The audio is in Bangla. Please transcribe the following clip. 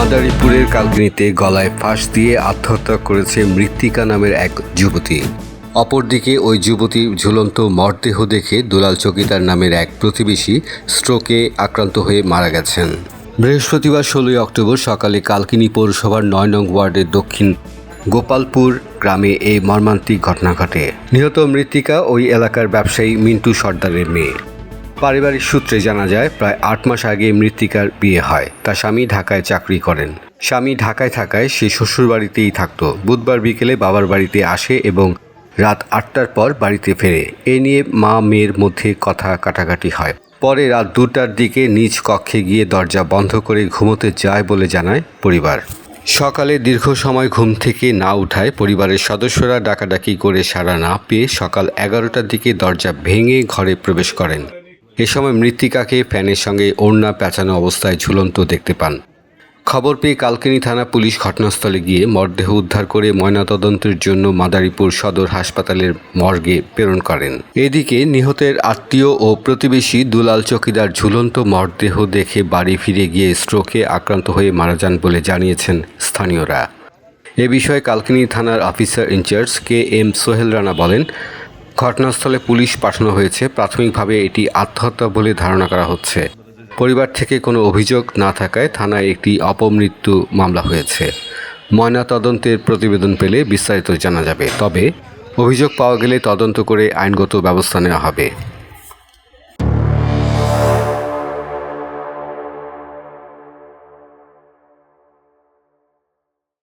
মাদারীপুরের কালকিনিতে গলায় ফাঁস দিয়ে আত্মহত্যা করেছে মৃত্তিকা নামের এক যুবতী। অপরদিকে ওই যুবতী ঝুলন্ত মরদেহ দেখে দুলাল চকিদার নামের এক প্রতিবেশী স্ট্রোকে আক্রান্ত হয়ে মারা গেছেন। বৃহস্পতিবার ষোলোই অক্টোবর সকালে কালকিনি পৌরসভার নয় নং ওয়ার্ডের দক্ষিণ গোপালপুর গ্রামে এই মর্মান্তিক ঘটনা ঘটে। নিহত মৃত্তিকা ওই এলাকার ব্যবসায়ী মিন্টু সর্দারের মেয়ে। পারিবারিক সূত্রে জানা যায়, প্রায় আট মাস আগে মৃত্তিকার বিয়ে হয়। তার স্বামী ঢাকায় চাকরি করেন। স্বামী ঢাকায় থাকায় সে শ্বশুরবাড়িতেই থাকতো। বুধবার বিকেলে বাবার বাড়িতে আসে এবং রাত আটটার পর বাড়িতে ফেরে। এ নিয়ে মা মেয়ের মধ্যে কথা কাটাকাটি হয়। পরে রাত দুটার দিকে নিজ কক্ষে গিয়ে দরজা বন্ধ করে ঘুমোতে যায় বলে জানায় পরিবার। সকালে দীর্ঘ সময় ঘুম থেকে না উঠায় পরিবারের সদস্যরা ডাকাডাকি করে সাড়া না পেয়ে সকাল এগারোটার দিকে দরজা ভেঙে ঘরে প্রবেশ করেন। এ সময় মৃত্তিকাকে ফ্যানের সঙ্গে ওড়না পেঁচানো অবস্থায় ঝুলন্ত দেখতে পান। খবর পেয়ে কালকিনি থানা পুলিশ ঘটনাস্থলে গিয়ে মরদেহ উদ্ধার করে ময়নাতদন্তের জন্য মাদারীপুর সদর হাসপাতালের মর্গে প্রেরণ করেন। এদিকে নিহতের আত্মীয় ও প্রতিবেশী দুলাল চকিদার ঝুলন্ত মরদেহ দেখে বাড়ি ফিরে গিয়ে স্ট্রোকে আক্রান্ত হয়ে মারা যান বলে জানিয়েছেন স্থানীয়রা। এ বিষয়ে কালকিনি থানার officer incharge K M Sohel Rana বলেন ঘটনাস্থলে পুলিশ পাঠানো হয়েছে। প্রাথমিকভাবে এটি আত্মহত্যা বলে ধারণা করা হচ্ছে। পরিবার থেকে কোনো অভিযোগ না থাকায় থানায় একটি অপমৃত্যু মামলা হয়েছে। ময়না তদন্তের প্রতিবেদন পেলে বিস্তারিত জানা যাবে। তবে অভিযোগ পাওয়া গেলে তদন্ত করে আইনগত ব্যবস্থা নেওয়া হবে।